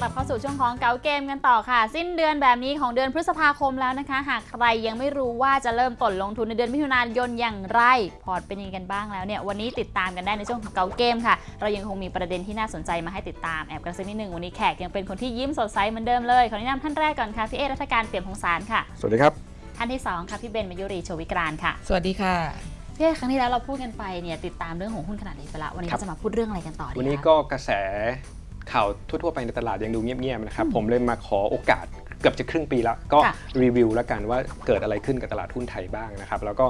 กลับเข้าสู่ช่วงของเกาเกมกันต่อค่ะ สิ้นเดือนแบบนี้ของเดือนพฤษภาคมแล้วนะคะ หากใครยังไม่รู้ว่าจะเริ่มต้นลงทุนในเดือนมิถุนายนอย่างไร พอร์ตเป็นยังไงกันบ้างแล้วเนี่ยวันนี้ติดตามกันได้ในช่วงของเกาเกมค่ะ เรายังคงมีประเด็นที่น่าสนใจมาให้ติดตามแอบกระซิบนิดนึงวันนี้แขกยังเป็นคนที่ยิ้มสดใสเหมือนเดิมเลยขอแนะนำท่านแรกก่อนค่ะพี่เอรัฐการเปี่ยมพงษ์สารค่ะสวัสดีครับท่านที่สองค่ะพี่เบนมายุรีโชวิกรานค่ะ สวัสดีค่ะพี่เอครั้งที่แล้วเราพูดกันไปเนี่ยติดตามเรื่องของหุ้นขนาดเล็กไปละวันนี้ครับเราจะมาพูดเรื่องอะไรกันต่อดีวันนี้คะก็กระแส ข่าวทั่วๆไปในตลาดยังดูเงียบๆนะครับ ผมเลยมาขอโอกาสเกือบจะครึ่งปีแล้ว ก็ค่ะ รีวิวแล้วกันว่าเกิดอะไรขึ้นกับตลาดหุ้นไทยบ้างนะครับ แล้วก็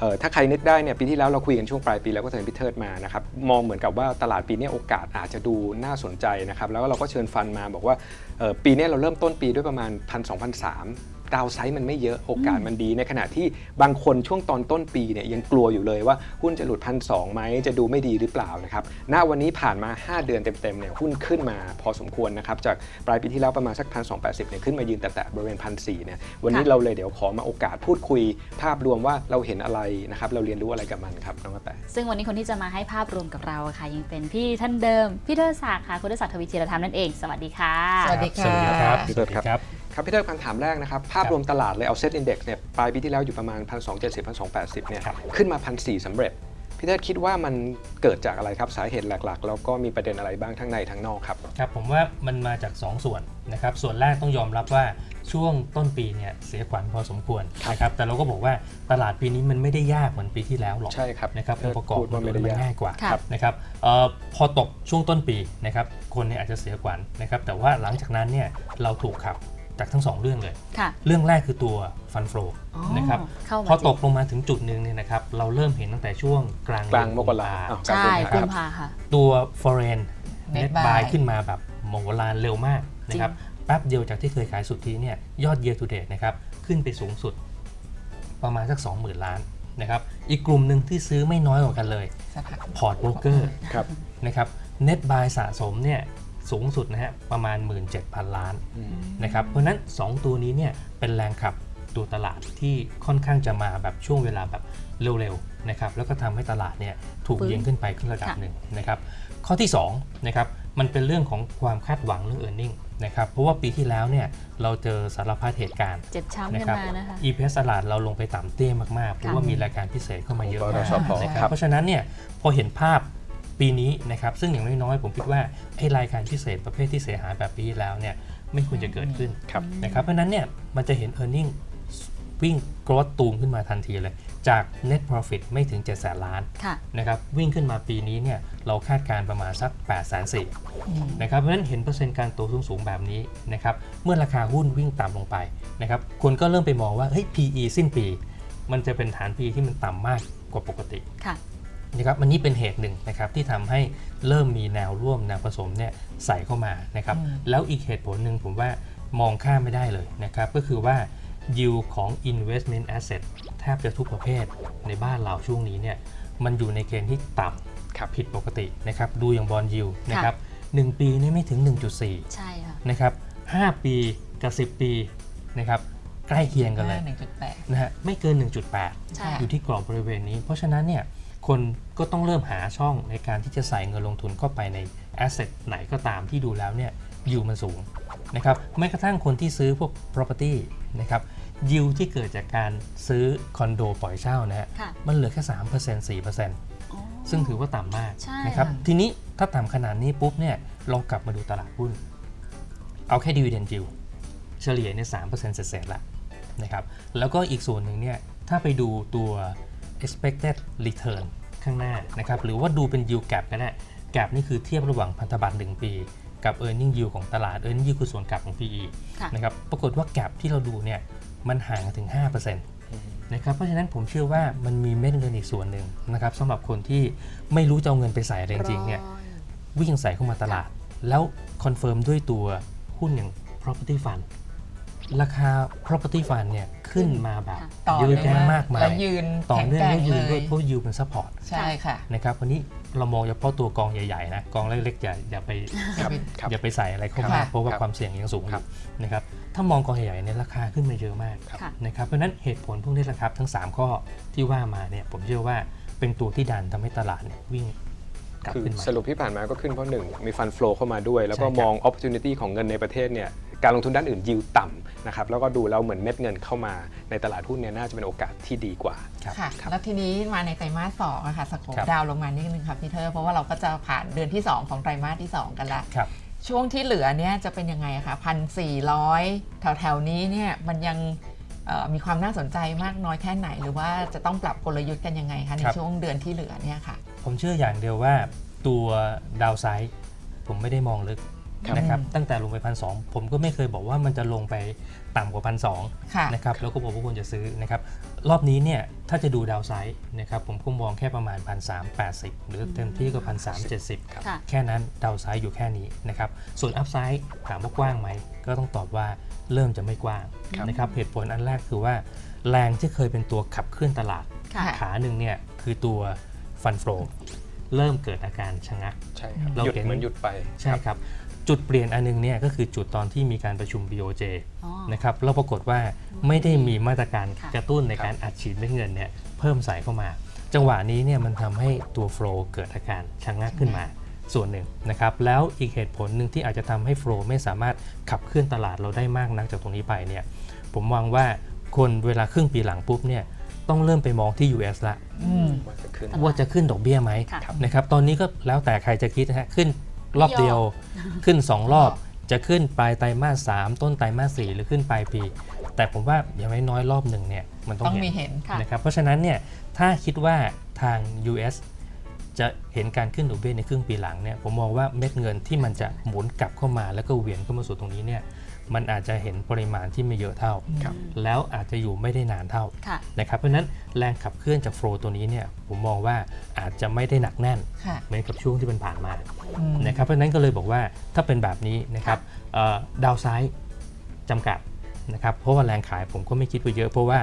เอ่อถ้าใครนึกได้เนี่ยปีที่แล้วเราคุยกันช่วงปลายปีแล้วก็เชิญพี่เทิดมานะครับมองเหมือนกับว่าตลาดปีนี้โอกาสอาจจะดูน่าสนใจนะครับแล้วก็เราก็เชิญฟันมาบอกว่าเอ่อปีนี้เราเริ่มต้นปีด้วยประมาณ 1 2 0 0 3 ดาวไซด์มันไม่เยอะโอกาสมันดี ในขณะที่บางคนช่วงตอนต้นปีเนี่ยยังกลัวอยู่เลยว่าหุ้นจะหลุดพันสองไหมจะดูไม่ดีหรือเปล่านะครับณวันนี้ผ่านมา 5 เดือนเต็มๆเนี่ยหุ้นขึ้นมาพอสมควรนะครับจากปลายปีที่แล้วประมาณสักพันสองเนี่ยขึ้นมายืนแต่ๆบริเวณพันสเนี่ยวันนี้ค่ะเราเลยเดี๋ยวขอมาโอกาสพูดคุย ภาพรวมว่าเราเห็นอะไรนะครับเราเรียนรู้อะไรกับมันครับน้องกระแตซึ่งวันนี้คนที่จะมาให้ภาพรวมกับเราอะค่ะยังเป็นพี่ท่านเดิมพี่เทอศักดิ์ค่ะคุณเทอศักดิ์ทวีธีรธรรมนั่นเองสวัสดีค่ะ สวัสดีค่ะสวัสดีครับพี่สเทิวัดสดีครับ ครับครับพี่เทิดคำถามแรกนะครับ ภาพรวมตลาดเลยเอาเซ็ตอินดี x เนี่ยปลายปีที่แล้วอยู่ประมาณ 1 2 7 0 1 2 8 0เนี่ยครับ ขึ้นมา 1 4 0 0สำเร็จพี่เทิดคิดว่ามันเกิดจากอะไรครับสาเหตุหลักๆ แล้วก็มีประเด็นอะไรบ้างทั้งในทั้งนอกครับ ครับผมว่ามันมาจาก 2 ส่วนนะครับ ส่วนแรกต้องยอมรับว่าช่วงต้นปีเนี่ยเสียขวัญพอสมควรนะครับแต่เราก็บอกว่าตลาดปีนี้มันไม่ได้ยากเหมือนปีที่แล้วหรอกใช่ครับนะครับองค์ประกอบพูดว่าไม่ได้มันยากง่ายกว่าค่ะนะครับเอ่อพอตกช่วงต้นปีนะครับคนเนี่ยอาจจะเสียขวัญนะครับแต่ว่าหลังจากนั้นเนี่ยเราถูกขับ จากทั้งสองเรื่องเลย ค่ะเรื่องแรกคือตัวฟันโฟอ๋อนะครับเข้ามาพอตกจริลงมาถึงจุดหนึ่งเนี่ยนะครับเราเริ่มเห็นตั้งแต่ช่วงกลางกลางเดือนมกราคอ้าวงกลางใช่เดือนกุคมรับภาค่ะ ตัว foreign Net net buy buy ขึ้นมาแบบโมโหลานเร็วมากนะครับแป๊บเดียวจากที่เคยขายสุทธิเนี่ยยอด year to date นะครับขึ้นไปสูงสุด ประมาณสัก 20,000 ล้านนะครับอีกกลุ่มหนึ่งที่ซื้อไม่น้อยกว่ากันเลย สักพัก พอร์ตโบรกเกอร์ครับ นะครับ net buy สะสมเนี่ย สูงสุดนะฮะประมาณ 17,000 ล้านอืมนะครับเพราะฉะนั้น 2 ตัวนี้เนี่ยเป็นแรงขับตัวตลาดที่ค่อนข้างจะมาแบบช่วงเวลาแบบเร็วๆนะครับแล้วก็ทำให้ตลาดเนี่ยถูกฟื้นเยียงขึ้นไปขึ้นระดับค่ะหนึ่งนะครับข้อที่2นะครับมันเป็นเรื่องของความคาดหวังเรื่อง e a r n i n g นะครับเพราะว่าปีที่แล้วเนี่ยเราเจอสารพัดเหตุการณ์เจ็บช้ำนะกันครับมานะคะ EPS ตลาดเราลงไปต่ำเตี้ยมากๆเพราะว่ามีรายการพิเศษเข้ามาเยอะบมากรสพนะคครัรับบเพราะฉะนั้นเนี่ยพอเห็นภาพ ปีนี้นะครับซึ่งอย่างน้อยๆผมคิดว่าไอ้รายการพิเศษประเภทที่เสียหายแบบปีที่แล้วเนี่ยไม่ควรจะเกิดขึ้นครับนะครับเพราะฉะนั้นเนี่ยมันจะเห็น e a r n i n g วิ่ง growth ตูมขึ้นมาทันทีเลย จาก net profit ไม่ถึง7 0 0 0 0ล้านค่ะนะครับวิ่งขึ้นมาปีนี้เนี่ยเราคาดการณ์ประมาณสัก8 4 0 0 0นะครับเพราะฉะนั้นเห็นเปอร์เซ็นต์การโตสูงๆแบบนี้นะครับเมื่อราคาหุ้นวิ่งต่ำลงไปนะครับคนก็เริ่มไปมองว่าเฮ้ย PE สิ้นปี มันจะเป็นฐาน PE ที่มันต่ำมากกว่าปกติค่ะ นะครับมันนี่เป็นเหตุหนึ่งนะครับที่ทำให้เริ่มมีแนวร่วมแนวผสมเนี่ยใส่เข้ามานะครับอืมแล้วอีกเหตุผลหนึ่งผมว่ามองข้ามไม่ได้เลยนะครับก็คือว่า yield ของ investment asset แทบจะทุกประเภทในบ้านเราช่วงนี้เนี่ยมันอยู่ในเกณฑ์ที่ต่ครับำผิดปกตินะครับดูอย่างบอลยิวนะครับหนึ่งปีนี่ไม่ถึง 1.4 ใช่ค่ะนะครับ5ปีกับ 10 ปีนะครับใกล้เคียงกันเลยหนึ่งจุดแปดนะฮะไม่เกิน 1.8ใช่อยู่ที่กรอบบริเวณนี้ เพราะฉะนั้นเนี่ย คนก็ต้องเริ่มหาช่องในการที่จะใส่เงินลงทุนเข้าไปในแอสเซทไหนก็ตามที่ดูแล้วเนี่ยยิวมันสูงนะครับแม้กระทั่งคนที่ซื้อพวก property นะครับยิวที่เกิดจากการซื้อคอนโดปล่อยเช่านะฮะค่ะมันเหลือแค่3% 4%อ๋อซึ่งถือว่าต่ำมากใช่นะครับค่ะทีนี้ถ้าต่ำขนาดนี้ปุ๊บเนี่ยลองกลับมาดูตลาดหุ้น เอาแค่ dividend yield เฉลี่ยเนี่ย3%เศษๆละนะครับแล้วก็อีกส่วนหนึ่งเนี่ยถ้าไปดูตัว expected return ข้างหน้านะครับหรือว่าดูเป็น yield gap ก็ได้ gap นี่คือเทียบระหว่างพันธบัตร1 ปี กับ earning yield ของตลาด earning yield คือส่วนกลับของ PE ค่ะนะครับปรากฏว่า gap ที่เราดูเนี่ยมันห่างกันถึง 5%นะครับเพราะฉะนั้นผมเชื่อว่ามันมีเม็ดเงินอีกส่วนหนึ่งนะครับสำหรับคนที่ไม่รู้จะเอาเงินไปใส่อะไรจริงๆเนี่ยวิ่งใส่เข้ามาตลาด แล้วคอนเฟิร์มด้วยตัวหุ้นอย่าง property fund ราคา property fund เนี่ยขึ้นมาแบบต่อเยอะเนื่องแยะมากมายแล้วยืนต่อแข็งเนื่องแกร่แล้งวยืนเลด้วยยเพราะยูเป็น support ใช่ค่ะนะครับวันนี้เรามองเฉพาะตัวกองใหญ่ๆนะกองเล็กๆอย่าอย่าไปครับครับอย่าไปใส่อะไรเข้าคมารับเพราะว่าครับความเสี่ยงยังสูงอครัยู่บนะครับถ้ามองกองใหญ่ๆเนี่ยราคาขึ้นมาเยอะมากค่ะนะครับเพราะฉะนั้นเหตุผลพวกนี้แหละครับ ทั้ง 3 ข้อที่ว่ามาเนี่ยผมเชื่อว่าเป็นตัวที่ดันทำให้ตลาดเนี่ยวิ่งกลับคือขึ้นมาสรุปที่ผ่านมาก็ขึ้นเพราะหนึ่งมีฟันฟลอเข้ามาด้วย แล้วก็ใช่ครับมอง opportunity ของเงินในประเทศเนี่ย การลงทุนด้านอื่นยิวต่ำนะครับแล้วก็ดูแล้วเหมือนเม็ดเงินเข้ามาในตลาดหุ้นเนี่ยน่าจะเป็นโอกาสที่ดีกว่าครับค่ะครับแล้วทีนี้มาในไตรมาสสองอะค่ะสโคปครับดาวลงมานิดนึงค่ะพี่เธอเพราะว่าเราก็จะผ่านเดือนที่ 2 ของไตรมาสที่ 2 กันละครับช่วงที่เหลือเนี่ยจะเป็นยังไงอะคะพันสี่ร้อยแถวแถวๆนี้เนี่ยมันยังเอ่อมีความน่าสนใจมากน้อยแค่ไหน หรือว่าจะต้องปรับกลยุทธ์กันยังไงคะในครับช่วงเดือนที่เหลือเนี่ยค่ะ ผมเชื่ออย่างเดียวว่าตัวดาวไซด์ผมไม่ได้มองลึก ครับ นะครับอืมตั้งแต่ลงไปพันสผมก็ไม่เคยบอกว่ามันจะลงไปต่ำกว่าพันสค่ะ นะครับแล้วก็บอกว่าควรจะซื้อนะครับรอบนี้เนี่ยถ้าจะดูดาวไซด์นะครับผมคงมองแค่ประมาณ1 3 8 0หรือเต็มที่ก็1 3 7 0ครับค่ะ แค่นั้นดาวไซด์อยู่แค่นี้นะครับส่วนอัพไซด์ถามว่ากว้างไหม ก็ต้องตอบว่าเริ่มจะไม่กว้างครับ นะครับเหตุผลอันแรกคือว่า แรงที่เคยเป็นตัวขับเคลื่อนตลาด ค่ะ ขาหนึ่งเนี่ยคือตัวฟันโฟเริ่มเกิดอาการชะงัก ใช่ครับเราหยุดเห็น เหมือนหยุดไป ใช่ครับ จุดเปลี่ยนอันนึงเนี่ยก็คือจุดตอนที่มีการประชุม BOJ อ๋อนะครับแล้วปรากฏว่าไม่ได้มีมาตรการค่ะกระตุ้นในการอัดฉีดเม็ดเงินเนี่ยเพิ่มใส่เข้ามา จังหวะนี้เนี่ยมันทำให้ตัวโฟลเกิดอาการชะงักขึ้นมาส่วนหนึ่งนะครับแล้วอีกเหตุผลหนึ่งที่อาจจะทำให้โฟลไม่สามารถขับเคลื่อนตลาดเราได้มากนักจากตรงนี้ไปเนี่ยผมมองว่าคนเวลาครึ่งปีหลังปุ๊บเนี่ยต้องเริ่มไปมองที่ US ละอืมว่าจะขึ้นว่าจะขึ้นดอกเบี้ยไหมค่ะนะครับตอนนี้ก็แล้วแต่ใครจะคิดนะฮะขึ้น รอบเดียวขึ้น 2 รอบจะขึ้นปลายไตรมาส3ต้นไตรมาส4หรือขึ้นปลายปี แต่ผมว่าอย่างน้อยๆรอบหนึ่งเนี่ยมันต้อต้องงเห็มีนเห็นค่ะนะครับเพราะฉะนั้นเนี่ยถ้าคิดว่าทาง US จะเห็นการขึ้นดอกเบี้ยในครึ่งปีหลังเนี่ยผมมองว่าเม็ดเงินที่มันจะหมุนกลับเข้ามาแล้วก็เหวี่ยงเข้ามาสู่ตรงนี้เนี่ย มันอาจจะเห็นปริมาณที่ไม่เยอะเท่าครับแล้วอาจจะอยู่ไม่ได้นานเท่าค่ะนะครับเพราะฉะนั้นแรงขับเคลื่อนจากโฟลตัวนี้เนี่ยผมมองว่าอาจจะไม่ได้หนักแน่นค่ะเหมือนกับช่วงที่มันผ่านมาอืมนะครับเพราะฉะนั้นก็เลยบอกว่าถ้าเป็นแบบนี้นะครับเอ่อดาวไซด์จำกัดนะครับเพราะว่าแรงขายผมก็ไม่คิดว่าเยอะ เพราะว่า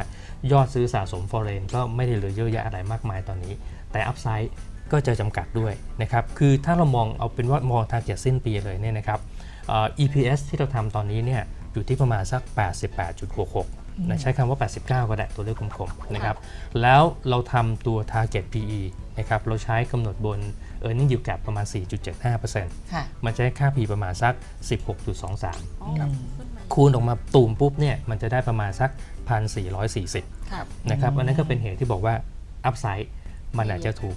ยอดซื้อสะสม foreign ก็ไม่ได้เหลือเยอะแยะอะไรมากมายตอนนี้ แต่อัพไซด์ก็จะจำกัดด้วยนะครับคือถ้าเรามองเอาเป็นว่ามองทางเกียสิ้นปีเลยเนี่ยนะครับเอ่อ EPS ที่เราทำตอนนี้เนี่ยอยู่ที่ประมาณสัก 88.66นะใช้คำว่า 89 ก็ได้ตัวเลขกลมๆนะครับแล้วเราทำตัว target PE นะครับเราใช้กำหนดบน earning yield gap ประมาณ 4.75%ค่ะมันจะให้ค่า P ประมาณสัก 16.23อ๋อครับขึ้นมาคูณออกมาตูมปุ๊บเนี่ยมันจะได้ประมาณสัก 1,440ค่ะนะครับอันนั้นก็เป็นเหตุที่บอกว่าอัพไซด์มันอาจจะถูก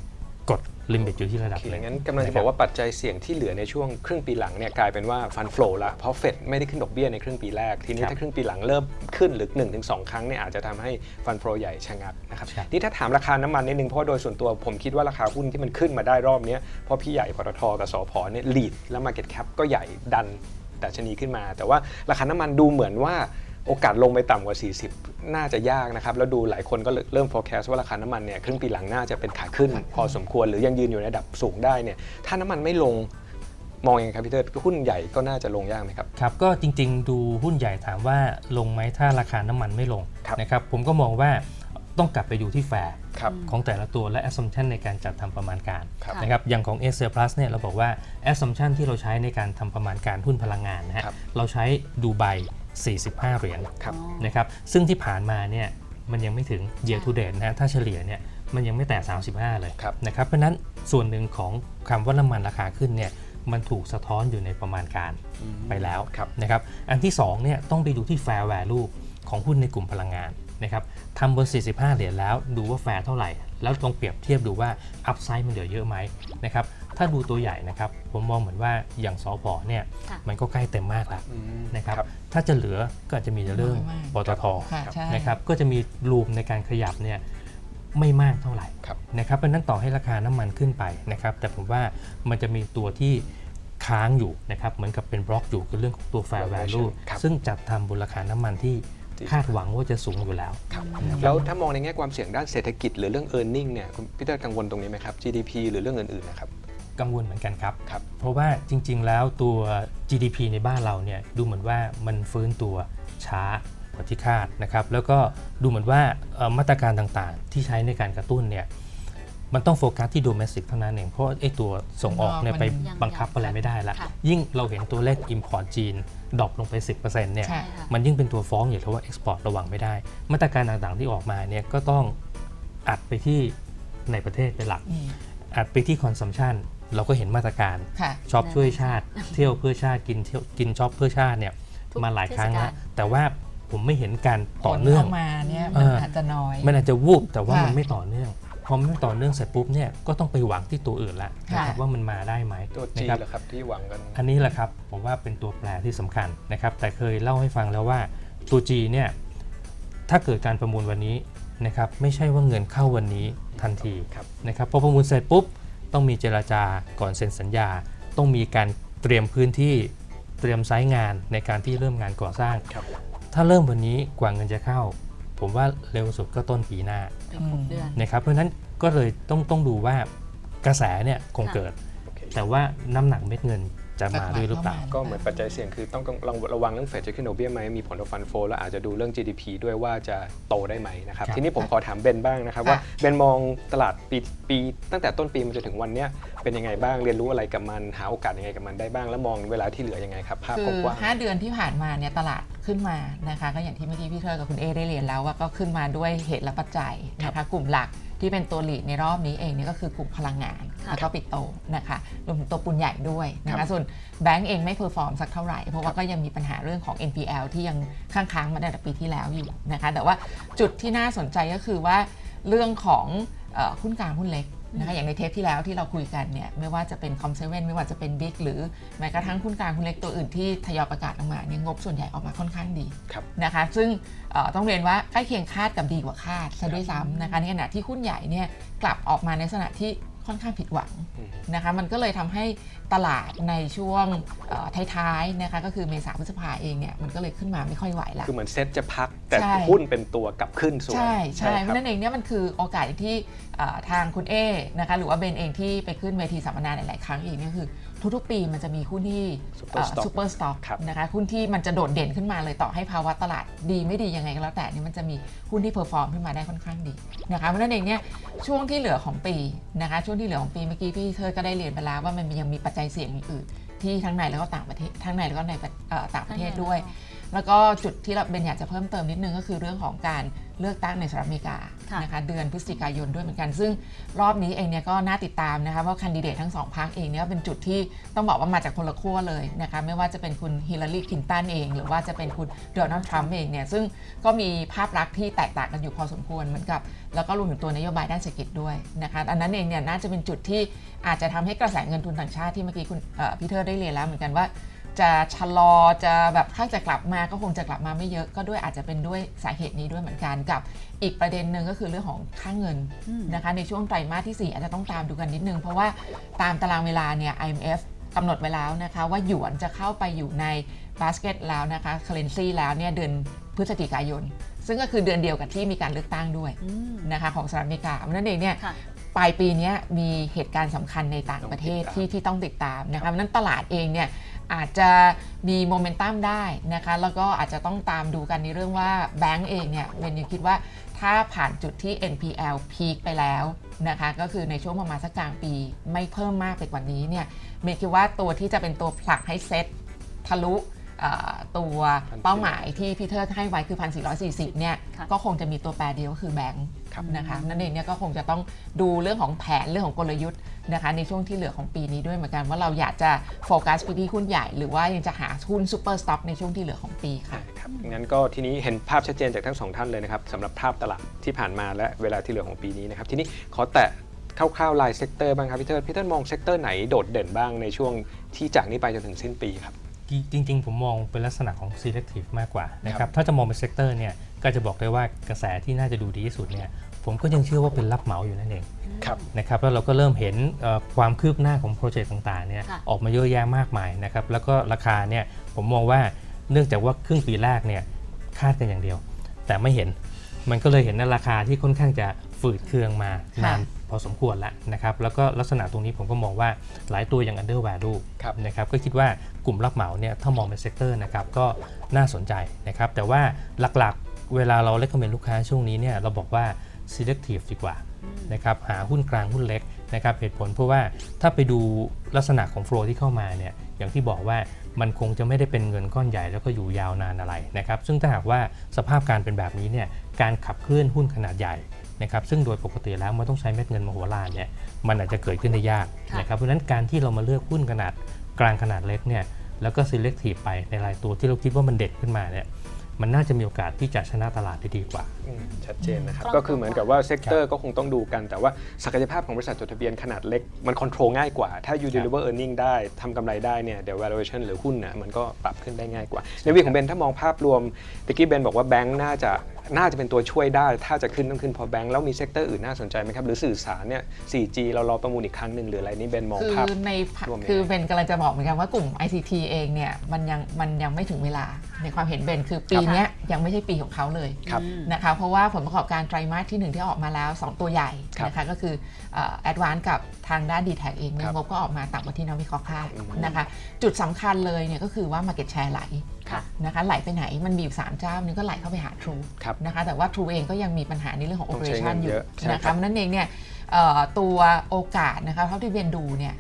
กดลิมิตอยู่ที่ระดับโอเคหนึ่งงั้นกำลังจะบอกว่าปัจจัยเสี่ยงที่เหลือในช่วงครึ่งปีหลังเนี่ยกลายเป็นว่าฟันฟลอละเพราะเฟดไม่ได้ขึ้นดอกเบี้ยในครึ่งปีแรก ทีนี้ครับถ้าครึ่งปีหลังเริ่มขึ้นหรือ1นถึงสครั้งเนี่ยอาจจะทำให้ฟันฟลอใหญ่ชะงักนะครับครับนี่ถ้าถามราคาน้ำมันนิดนึงเพราะว่าโดยส่วนตัวผมคิดว่าราคาหุ้นที่มันขึ้นมาได้รอบเนี้ยเพราะพี่ใหญ่ปตทกับสพเนี่ยลีดแล้ว Market Cap ก็ใหญ่ดันดัชนีขึ้นมา แต่ว่าราคาน้ำมันดูเหมือนว่า โอกาสลงไปต่ำกว่า 40 น่าจะยากนะครับ แล้วดูหลายคนก็เริ่ม forecast ว่าราคาน้ำมันเนี่ยครึ่งปีหลังน่าจะเป็นขาขึ้น พอสมควรหรือยังยืนอยู่ในระดับสูงได้เนี่ยถ้าน้ำมันไม่ลงมองยังไงครับพี่เติร์ดหุ้นใหญ่ก็น่าจะลงยากไหมครับครับ ก็จริงๆ ดูหุ้นใหญ่ถามว่าลงไหมถ้าราคาน้ำมันไม่ลงครับนะครับผมก็มองว่าต้องกลับไปดูที่แฟร์ครับของแต่ละตัวและ assumption ในการจัดทำประมาณการครับนะครับอย่างของ a s r Plus เนี่ยเราบอกว่า assumption ที่เราใช้ในการทำประมาณการหุ้นพลังงานนะฮะครับเราใช้ดูไบ 45 เหรียญครับอ๋อนะครับซึ่งที่ผ่านมาเนี่ยมันยังไม่ถึง year to date นะฮะถ้าเฉลี่ยเนี่ยมันยังไม่แตะ35 เลยครับ นะครับเพราะฉะนั้นส่วนหนึ่งของคำว่าน้ำมันราคาขึ้นเนี่ยมันถูกสะท้อนอยู่ในประมาณการไปแล้วครับ นะครับอันที่2เนี่ยต้องไปดูที่ fair value ของหุ้นในกลุ่มพลังงานนะครับทำบน 45 เหรียญแล้วดูว่าแฟร์เท่าไหร่ แล้วลองเปรียบเทียบดูว่า upside มันเหลือเยอะไหมนะครับ ถ้าดูตัวใหญ่นะครับผมมองเหมือนว่าอย่างสอพอเนี่ยค่ะมันก็ใกล้เต็มมากแล้วอืมนะครับครับถ้าจะเหลือก็อาจจะมีแต่เรื่องน้อยมากปตทค่ะใช่นะครับก็จะมีรูมในการขยับเนี่ยไม่มากเท่าไหร่ครับนะครับเพราะฉะนั้นต่อให้ราคาน้ำมันขึ้นไปนะครับ แต่ผมว่ามันจะมีตัวที่ค้างอยู่นะครับเหมือนกับเป็นบล็อกอยู่คือเรื่องของตัว fair value ครับซึ่งจัดทำบนราคาน้ำมันที่ที่คาดหวังว่าจะสูงอยู่แล้วครับแล้วถ้ามองในแง่ความเสี่ยงด้านเศรษฐกิจหรือเรื่อง e a r n i n g เนี่ยคุณพี่เติร์ดกังวลตรงนี้ไหมครับ GDP หรือเรื่องอื่นๆนะครับ กังวลเหมือนกันครับครับ เพราะว่าจริง ๆ แล้วตัว GDP ในบ้านเราเนี่ยดูเหมือนว่ามันฟื้นตัวช้ากว่าที่คาดนะครับ แล้วก็ดูเหมือนว่าเอ่อมาตรการต่างๆ ที่ใช้ในการกระตุ้นเนี่ยมันต้องโฟกัสที่ domestic เท่านั้นเอง เพราะไอ้ตัวส่งออกเนี่ยไปยังบังคับอะไรไม่ได้ละค่ะยิ่งเราเห็นตัวเลข import จีนดรอปลงไป 10%เนี่ยใช่ค่ะมันยิ่งเป็นตัวฟ้องอยู่แล้วว่า export ระวังไม่ได้ มาตรการต่างๆที่ออกมาเนี่ยก็ต้องอัดไปที่ในประเทศเป็นหลักอืมอัดไปที่ consumption เราก็เห็นมาตรการค่ะช็อปช่วยชาติ เที่ยวเพื่อชาติกินเที่ยวกินช็อปเพื่อชาติเนี่ยทุกมาหลายครั้งเทศแล้วกาลแต่ว่าผมไม่เห็นการต่อเนื่องผลข้ามาเนี่ยเอมันอออาจจะน้อย มันอาจจะวูบแต่ว่าค่ะมันไม่ต่อเนื่องพอมันไม่ต่อเนื่องเสร็จปุ๊บเนี่ยก็ต้องไปหวังที่ตัวอื่นละค่ะนะครับว่ามันมาได้ไหมตัวนะจีครับเหรอครับที่หวังกัน อันนี้แหละครับผมว่าเป็นตัวแปรที่สำคัญนะครับ แต่เคยเล่าให้ฟังแล้วว่าตัว G เนี่ยถ้าเกิดการประมูลวันนี้นะครับไม่ใช่ว่าเงินเข้าวันนี้ทันทีครับนะครับพอประมูลเสร็จปุ๊บ ต้องมีเจราจาก่อนเซ็นสัญญา ต้องมีการเตรียมพื้นที่เตรียมไซต์งานในการที่เริ่มงานก่อสร้างครับถ้าเริ่มวันนี้กว่าเงินจะเข้า ผมว่าเร็วสุดก็ต้นปีหน้าเกือบหกเดือนนะครับเพราะฉะนั้นก็เลยต้องต้องดูว่ากระแสเนี่ยคงค่ะเกิดโอเคแต่ว่าน้ำหนักเม็ดเงิน จะมาด้วยหรือเปล่า ก็เหมือนปัจจัยเสี่ยงคือต้องระวังระวังเรื่องเฟดจะขึ้นดอกเบี้ยไหมมีผลต่อฟันโฟแล้วอาจจะดูเรื่อง GDP ด้วยว่าจะโตได้ไหมนะครับครับทีนี้ผมขอถามเบนบ้างนะครับค่ะว่าเบนมองตลาดปีปีตั้งแต่ต้นปีมาจนถึงวันเนี้ย เป็นยังไงบ้างเรียนรู้อะไรกับมันหาโอกาสยังไงกับมันได้บ้างแล้วมองเวลาที่เหลือยังไงครับภาพคือกว้าง5เดือนที่ผ่านมาเนี่ยตลาดขึ้นมานะคะก็อย่างที่เมื่อกี้พี่เทอร์กับคุณเอได้เรียนแล้วว่าก็ขึ้นมาด้วยเหตุและปัจจัยนะคะกลุ่มหลักที่เป็นตัวหลีดในรอบนี้เองเนี่ยก็คือกลุ่มพลังงานค่ะแล้วก็ปิดโตนะคะรวมถึงตัวปูนใหญ่ด้วยนะครัคะบส่วนแบงก์เองไม่เพอร์ฟอร์มสักเท่าไหร่ เพราะว่าก็ยังมีปัญหาเรื่องของ NPL ที่ยังค้างๆมาตั้งแต่ปีที่แล้วอยู่นะคะแต่ว่าจุดที่น่าสนใจก็คือว่าเรื่องของเอ่อหุ้นกลางหุ้นเล็ก นะคะอย่างในเทปที่แล้วที่เราคุยกันเนี่ยไม่ว่าจะเป็นคอมเซเว่นไม่ว่าจะเป็นบิ๊กหรือแม้กระทั่งหุ้นกลางหุ้นเล็กตัวอื่นที่ทยอยประกาศออกมาเนี่ยงบส่วนใหญ่ออกมาค่อนข้างดีครับนะคะ ซึ่งเอ่อต้องเรียนว่าใกล้เคียงคาดกับดีกว่าคาดซะด้วยซ้ำนะคะในขณะที่หุ้นใหญ่เนี่ยกลับออกมาในลักษณะที่ค่อนข้างผิดหวังอืมนะคะมันก็เลยทำให้ตลาดในช่วงเอ่อ ท้ายๆนะคะก็คือเมษาพฤษภาเองเนี่ยมันก็เลยขึ้นมาไม่ค่อยไหวละ คือเหมือนเซ็ตจะพักแต่ใช่ หุ้นเป็นตัวกลับขึ้นสูงใช่ใช่คเพรับราะนั่นเองเนี่ยมันคือโอกาสที่เอ่อทางคุณเอนะคะหรือว่าเบนเองที่ไปขึ้นเวทีสัมมนาหลายๆครั้งเองเนี่ยคือ ทุกๆ ปีมันจะมีหุ้นที่ Super stock ซูเปอร์สต็อกครับ นะคะหุ้นที่มันจะโดดเด่นขึ้นมาเลยต่อให้ภาวะตลาดดีไม่ดียังไงก็แล้วแต่เนี่ยมันจะมีหุ้นที่เพอร์ฟอร์มขึ้นมาได้ค่อนข้างดีนะคะเพราะฉะนั้นเองเนี่ยช่วงที่เหลือของปีนะคะช่วงที่เหลือของปีเมื่อกี้พี่เธอก็ได้เรียนไปแล้วว่ามันยังมีปัจจัยเสี่ยงอื่นๆ ที่ทั้งในแล้วก็ต่างประเทศทั้งในแล้วก็ในประเอ่อต่างประเทศด้วย แล้วก็จุดที่เราเบนอยากจะเพิ่มเติมนิดนึงก็คือเรื่องของการ เลือกตั้งในสหรัฐอเมริกาค่ะนะคะเดือนพฤศจิกายนด้วยเหมือนกัน ซึ่งรอบนี้เองเนี่ยก็น่าติดตามนะคะว่าคนดิเดตทั้งสองพรรคเองเนี่ยเป็นจุดที่ต้องบอกว่ามาจากคนละขั้วเลยนะคะไม่ว่าจะเป็นคุณฮิลลารีคลินตันเอง หรือว่าจะเป็นคุณโดนัลด์ทรัมป์เองเนี่ยซึ่งก็มีภาพลักษณ์ที่แตกต่างกันอยู่พอสมควรเหมือนกับ แล้วก็รวมถึงตัวนโยบายด้านเศรษฐกิจด้วยนะคะอันนั้นเองเนี่ยน่าจะเป็นจุดที่อาจจะทำให้กระแสเงินทุนต่างชาติที่เมื่อกี้คุณเอ่อพี่เทอร์ได้เรียนแล้วเหมือนกันว่า จะชะลอจะแบบถ้าจะกลับมาก็คงจะกลับมาไม่เยอะก็ด้วยอาจจะเป็นด้วยสาเหตุนี้ด้วยเหมือนกันกับอีกประเด็นหนึ่งก็คือเรื่องของค่าเงินอืมนะคะในช่วงไตรมาสที่ 4 อาจจะต้องตามดูกันนิดนึง เพราะว่าตามตารางเวลาเนี่ย IMF กำหนดไว้แล้วนะคะ ว่าหยวนจะเข้าไปอยู่ในบาสเกตแล้วนะคะ currency แล้วเนี่ยเดือนพฤศจิกายน ซึ่งก็คือเดือนเดียวกับที่มีการเลือกตั้งด้วยอืมนะคะของสหรัฐอเมริกาเพราะฉะนั้นเองเนี่ยค่ะป ลายปีเนี้ยมีเหตุการณ์สำคัญในต่างประเทศต้องติดตามที่ที่ต้องติดตามนะคะเพราะฉะนั้นตลาดเองเนี่ยอาจจะมีโมเมนตัมได้นะคะแล้วก็อาจจะต้องตามดูกันในเรื่องว่าแบงก์เองเนี่ยเบนยังคิดว่าถ้าผ่านจุดที่ NPL พีคไปแล้วนะคะก็คือในช่วงประมาณสักกลางปีไม่เพิ่มมากไปกว่านี้เนี่ยเบนคิดว่าตัวที่จะเป็นตัวผลักให้เซ็ตทะลุเอ่อ ตัวเป้าหมายที่พีเทอร์ให้ไว้คือ 1,440 เนี่ยค่ะก็คงจะมีตัวแปรเดียวก็คือแบงก์ครับนะคะนั่นเองเนี่ยก็คงจะต้องดูเรื่องของแผนเรื่องของกลยุทธ์นะคะในช่วงที่เหลือของปีนี้ด้วยเหมือนกันว่าเราอยากจะโฟกัสไปที่หุ้นใหญ่ หรือว่ายังจะหาหุ้นซูเปอร์สต็อกในช่วงที่เหลือของปีค่ะครับงั้นก็ทีนี้เห็นภาพชัดเจนจากทั้งสองท่านเลยนะครับสำหรับภาพตลาดที่ผ่านมาและเวลาที่เหลือของปีนี้นะครับทีนี้ขอแตะคร่าวๆรายเซกเตอร์บ้างครับพี่เทิร์พี่เทิร์มองเซกเตอร์ไหนโดดเด่นบ้างในช่วงที่จากนี้ไปจนถึงสิ้นปีครับ จริง ๆ ผมมองเป็นลักษณะของ selective มากกว่านะคครัรับบถ้าจะมองเป็นเซกเตอร์เนี่ยก็จะบอกได้ว่ากระแสที่น่าจะดูดีที่สุดเนี่ยผมก็ยังเชื่อว่าเป็นรับเหมาอยู่นั่นเองครับนะครับแล้วเราก็เริ่มเห็นเอ่อความคืบหน้าของโปรเจกต์ต่างๆเนี่ยค่ะออกมาเยอะแยะมากมายนะครับแล้วก็ราคาเนี่ยผมมองว่าเนื่องจากว่าครึ่งปีแรกเนี่ยคาดกันอย่างเดียว แต่ไม่เห็นมันก็เลยเห็นในราคาที่ค่อนข้างจะฝืดเคืองมาค่ะนาน พอสมควรแล้วนะครับแล้วก็ลักษณะตรงนี้ผมก็มองว่าหลายตัวอย่าง under value ครับนะครับก็คิดว่ากลุ่มรับเหมาเนี่ยถ้ามองเป็นเซกเตอร์นะครับก็น่าสนใจนะครับแต่ว่าหลักๆเวลาเราเล c ก m เมนลูกค้าช่วงนี้เนี่ยเราบอกว่า selective ดีกว่านะครับหาหุ้นกลางหุ้นเล็กนะครับเหตุผลเพราะว่าถ้าไปดูลักษณะของโฟลที่เข้ามาเนี่ยอย่างที่บอกว่ามันคงจะไม่ได้เป็นเงินก้อนใหญ่แล้วก็อยู่ยาวนานอะไรนะครับซึ่งถ้าหากว่าสภาพการเป็นแบบนี้เนี่ยการขับเคลื่อนหุ้นขนาดใหญ่ นะครับซึ่งโดยปกติแล้วมันต้องใช้เม็ดเงินมโหฬารเนี่ยมันอาจจะเกิดขึ้นได้ยากค่ะนะครับเพราะฉะนั้นการที่เรามาเลือกหุ้นขนาดกลางขนาดเล็กเนี่ยแล้วก็ selective ไปในรายตัวที่เราคิดว่ามันเด็ดขึ้นมาเนี่ยมันน่าจะมีโอกาสที่จะชนะตลาดได้ดีกว่าอืมชัดเจนนะครับคล่องก็คือเหมือนกับว่าเซกเตอร์ก็คงต้องดูกัน แต่ว่าศักยภาพของบริษัทจดทะเบียนขนาดเล็ก มันคอนโทรลง่ายกว่า ถ้า you deliver earning ได้ทำกำไรได้เนี่ยเดี๋ยว valuation หรือหุ้นน่ะมันก็ปรับขึ้นได้ง่ายกว่า ในวิของเบนถ้ามองภาพรวมตะกี้เบนบอกว่าแบงค์น่าจะ น่าจะเป็นตัวช่วยได้ ถ้าจะขึ้นต้องขึ้นเพราะแบงค์แล้วมีเซกเตอร์อื่นน่าสนใจไหมครับ หรือสื่อสารเนี่ย 4G เรารอประมูลอีกครั้งหนึ่งหรืออะไรนี่เบนมองคือภาพในภาร่วมยังไงคือเบนกำลังจะบอกเหมือนกันว่ากลุ่ม ICT เองเนี่ยมันยังมันยังไม่ถึงเวลาในความเห็นเบนคือปีเนี้ยยังไม่ใช่ปีของเขาเลยครับนะคะเพราะว่าผลประกอบการไตรมาสที่ 1 ที่ออกมาแล้ว 2 ตัวใหญ่ครับนะคะก็คือ แอดวานกับทางด้าน d t แทเองเนี่ครัยบงบก็ออกมาต่ำกว่าที่นักวิเคราะห์คาดอืมนะคะจุดสำคัญเลยเนี่ยก็คือว่า Market Share ไหลค่ะนะคะไหลไปไหนมันมีอยู่ 3 เจ้านึงก็ไหลเข้าไปหา True ครับนะคะแต่ว่า True เองก็ยังมีปัญหาในเรื่องของต้องใช้เงิ Operation นอเยยู่อะใช่นะครัคะบนั่นเองเนี่ยเอ่อตัวโอกาสนะคะเท่าที่เบนดูเนี่ย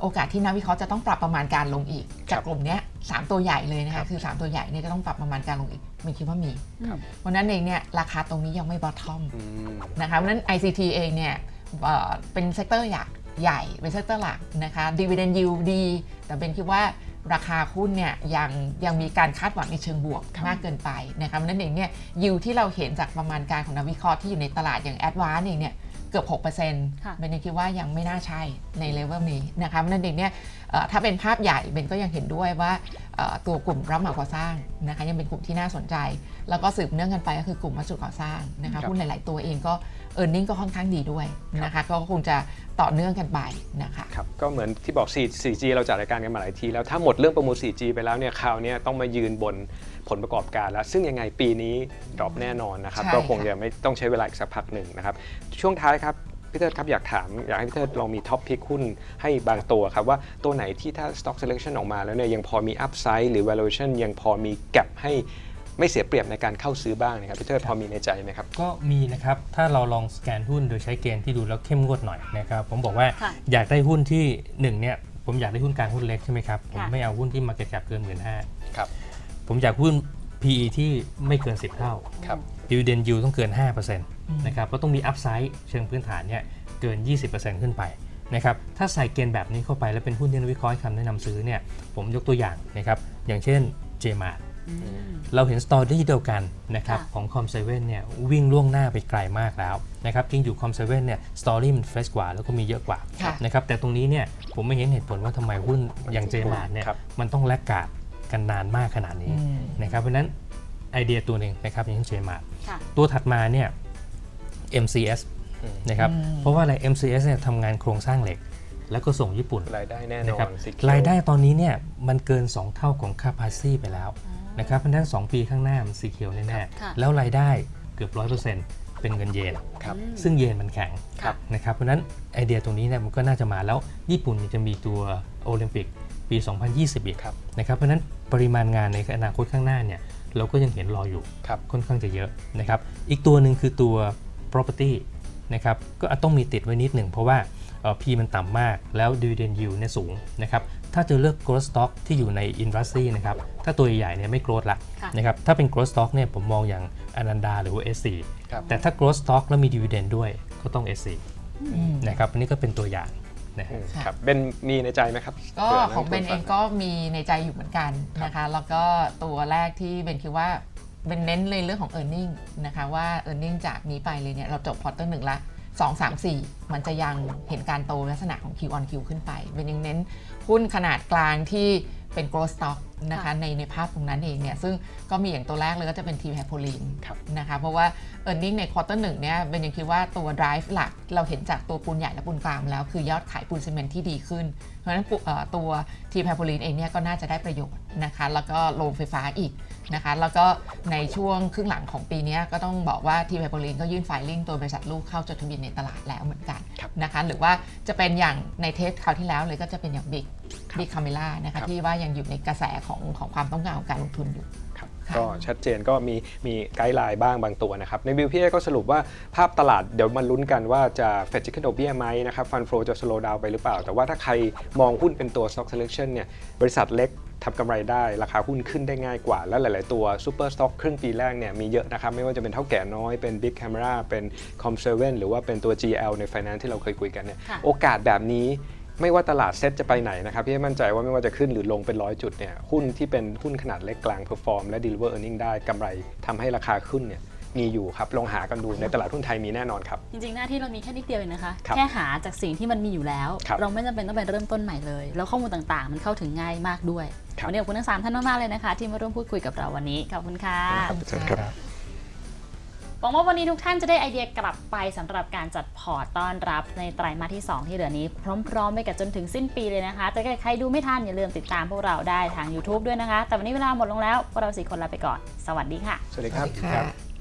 โอกาสที่นักวิเคราะห์จะต้องปรับประมาณการลงอีก จากกลุ่มเนี้ยสามตัวใหญ่เลยนะครัคะบคือ 3 ตัวใหญ่เนี่ยจะต้องปรับประมาณการลงอีกไม่คิดว่ามีครับเพราะฉะนั้นเองเนี่ยราคาตรงนี้ยังไม่บอททอมอืมนะคะเพราะฉะนั้น ICT เองเนี่ย เอ่อเป็นเซกเตอร์ใหญ่ใหญ่เป็นเซกเตอร์หลักนะคะดีเวเดนยิวดี แต่เป็นคิดว่าราคาหุ้นเนี่ยยังยังมีการคาดหวังในเชิงบวกมากเกินไปนะคะเพราะฉะนั้นเองเนี่ยยิวที่เราเห็นจากประมาณการของนักวิเคราะห์ที่อยู่ในตลาดอย่างแอดวานเองเนี่ยเกือบ6%ค่ะเบนยังคิดว่ายังไม่น่าใช่ในเลเวลนี้นะคะเพราะฉะนั้นเองเนี่ยเอ่อถ้าเป็นภาพใหญ่เบนก็ยังเห็นด้วยว่าเอ่อตัวกลุ่มรับเหมาก่อสร้างนะคะยังเป็นกลุ่มที่น่าสนใจ แล้วก็สืบเนื่องกันไปก็คือกลุ่มวัสดุก่อสร้างนะครัคะบหุ้นหลาย ๆ ตัวเองก็ e a r n i n g ก็ค่อนข้างดีด้วยนะคะก็คงจะต่อเนื่องกันไปนะคะครับก็เหมือนที่บอก4 4G เราจัดรายการกันมาหลายทีแล้วถ้าหมดเรื่องประมูล 4G ไปแล้วเนี่ยคราวเนี้ยต้องมายืนบนผลประกอบการแล้ว ซึ่งยังไงปีนี้ดรอปแน่นอนนะครับใช่ก็คงค่ะจะไม่ต้องใช้เวลาอีกสักพักหนึ่งนะครับช่วงท้ายครับพี่เทิดครับอยากถามอยากให้พี่เทิดลองมีท็อปพิกหุ้นให้บางตัวครับ ว่าตัวไหนที่ถ้า stock selection ออกมาแล้วเนี่ยยังพอมี upside หรือ valuation ยังพอมี gap ให้ ไม่เสียเปรียบในการเข้าซื้อบ้างนะครับพี่เทิดพอมีในใจไหมครับ ก็มีนะครับ ถ้าเราลองสแกนหุ้นโดยใช้เกณฑ์ที่ดูแล้วเข้มงวดหน่อยนะครับ ผมบอกว่าค่ะอยากได้หุ้นที่หนึ่งเนี่ยผมอยากได้หุ้นกลางหุ้นเล็กใช่ไหมครับ ผมค่ะ ไม่เอาหุ้นที่ market cap เกินหมื่นห้าครับผมอยากหุ้น PE ที่ไม่เกิน 10 เท่า ครับ dividend yield ต้องเกิน 5%นะครับก็ต้องมี upside เชิงพื้นฐานเนี่ยเกิน 20%ขึ้นไปนะครับถ้าใส่เกณฑ์แบบนี้เข้าไปแล้วเป็นหุ้นที่นักวิเคราะห์ให้คำแนะนำซื้อเนี่ยผมยกตัวอย่างนะครับอย่างเช่น JMart เราเห็นสตอรี่เดียวกันนะครับค่ะของคอมเซเว่นเนี่ยวิ่งล่วงหน้าไปไกลมากแล้วนะครับจริงอยู่คอมเซเว่นเนี่ยสตอรี่มันเฟรชกว่าแล้วก็มีเยอะกว่าค่ะนะครับแต่ตรงนี้เนี่ยผมไม่เห็นเหตุผลว่าทำไมหุ้นอย่างเจมาร์เนี่ยครับมันต้องแลกกาดกันนานมากขนาดนี้อืมนะครับเพราะฉะนั้นไอเดียตัวหนึ่งนะครับอย่างเช่นเจมาร์ค่ะตัวถัดมาเนี่ย MCS อืมนะครับอืมเพราะว่าอะไร MCS เนี่ยทำงานโครงสร้างเหล็กแล้วก็ส่งญี่ปุ่น รายได้แน่นนะอครับนสีเขีวรายได้ตอนนี้เนี่ยมันเกิน 2 เท่าของ capacity ไปแล้ว นะครับเพราะฉะนั้น2ปีข้างหน้ามันสีเขียวแน่ค่ะๆแล้วรายได้เกือบ100%เป็นเงินเยน ครับซึ่งเยนมันแข็งค่ะนะครับเพราะฉะนั้นไอเดียตรงนี้เนี่ยมันก็น่าจะมาแล้วญี่ปุ่นจะมีตัวโอลิมปิกปี 2020 อีกครับ นะครับเพราะฉะนั้นปริมาณงานในอนาคตข้างหน้าเนี่ยเราก็ยังเห็นรออยู่ครับ ค่อนข้างจะเยอะนะครับอีกตัวหนึ่งคือตัว property นะครับก็อาจต้องมีติดไว้นิดหนึ่งเพราะว่าเอ่อ P มันต่ำมากแล้ว dividend yield เนี่ยสูงนะครับ ถ้าจะเลือก growth stock ที่อยู่ใน industry นะครับ ถ้าตัวใหญ่ๆเนี่ยไม่ growth ละค่ะ นะครับ ถ้าเป็น growth stock เนี่ยผมมองอย่างอนันดาหรือว่า S4 ครับ แต่ถ้า growth stock แล้วมี dividend ด้วยก็ต้อง S4 อืม นะครับ อันนี้ก็เป็นตัวอย่างนะอืฮะมค่ะ ครับเบนมีในใจไหมครับก็ผื่ของเบนกเอทุงฟัก็มีในใจอยู่เหมือนกันนะคะ แล้วก็ตัวแรกที่เบนคิดว่าเบนเน้นเลยเรื่องของ e a r n i n g นะคะว่า e a r n i n g จากนี้ไปเลยเนี่ยเราจบพอร์เตอร์หนึ่งละ 2 3 4 มันจะยังเห็นการโตลักษณะของ Q on Q ขึ้นไปเบนยังเน้น หุ้นขนาดกลางที่เป็น growth stock นะคะค่ะในในภาพตรงนั้นเองเนี่ยซึ่งก็มีอย่างตัวแรกเลยก็จะเป็น t ีแพโพลีนครับนะคะเพราะว่า e a r n i n g ในควอเตอร์หนึ่งเนี่ยเบนยังคิดว่าตัว drive หลักเราเห็นจากตัวปูนใหญ่และปูนกลางมาแล้ว คือยอดขายปูนซีเมนต์ที่ดีขึ้น เพราะฉะนั้นปุเอ่อตัวทีแพโพลีนเองเนี่ยก็น่าจะได้ประโยชน์นะคะแล้วก็โรงไฟฟ้าอีก นะคะแล้วก็ในช่วงครึ่งหลังของปีเนี้ยก็ต้องบอกว่าทีแพโพลีนก็ยื่นไฟลิ่งตัวบริษัทลูกเข้าจดทะเบียนในตลาดแล้วเหมือนกันครับนะคะหรือว่าจะเป็นอย่างในเทปคราวที่แล้วเลยก็จะเป็นอย่างบิ๊กครับบิ๊กคาเมล่านะครัคะบที่ว่ายังอยู่ในกระแสของของความต้องการของการลงทุนอยู่ครับค่ะ ก็ชัดเจนก็มีมีไกด์ไลน์บ้างบางตัวนะครับ ในบิลพี่ก็สรุปว่าภาพตลาดเดี๋ยวมาลุ้นกันว่าจะเฟดจะขึ้นดอกเบี้ยไหมนะครับฟันโฟจะ slow down ไปหรือเปล่า แต่ว่าถ้าใครมองหุ้นเป็นตัว stock selection เนี่ยบริษัทเล็กทำกำไรได้ ราคาหุ้นขึ้นได้ง่ายกว่า และหลาย ๆ ตัว super stock ครึ่งปีแรกเนี่ยมีเยอะนะครับ ไม่ว่าจะเป็นเท่าแก่น้อยเป็น big camera เป็น com 7 หรือว่าเป็นตัว GL ใน finance ที่เราเคยคุยกันเนี่ยค่ะโอกาสแบบนี้ ไม่ว่าตลาดเซ็ตจะไปไหนนะครับพี่ให้มั่นใจว่าไม่ว่าจะขึ้นหรือลงเป็นร้อยจุดเนี่ยหุ้นที่เป็นหุ้นขนาดเล็กกลาง perform และ deliver earning ได้กำไรทำให้ราคาขึ้นเนี่ยมีอยู่ครับ ลองหากันดูในตลาดหุ้นไทยมีแน่นอนครับ จริงๆ หน้าที่เรามีแค่นิดเดียวเองนะคะครับแค่หาจากสิ่งที่มันมีอยู่แล้วครับเราไม่จำเป็นต้องไปเริ่มต้นใหม่เลย แล้วข้อมูลต่างๆ มันเข้าถึงง่ายมากด้วยครับวันนี้ขอบคุณทั้งสามท่านมากๆเลยนะคะ ที่มาร่วมพูดคุยกับเราวันนี้ ขอบคุณค่ะขอบคุณครับห วังว่าวันนี้ทุกท่านจะได้ไอเดียกลับไปสำหรับการจัดพอร์ตต้อนรับในไตรมาสที่ 2 ที่เหลือนี้พร้อมๆไปกับจนถึงสิ้นปีเลยนะคะ แต่ถ้าใครดูไม่ทันอย่าลืมติดตามพวกเราได้ทาง YouTube ด้วยนะคะ แต่วันนี้เวลาหมดลงแล้วพวกเราสี่คนลาไปก่อน สวัสดีค่ะ สวัสดีสครัวับสดีค่ะ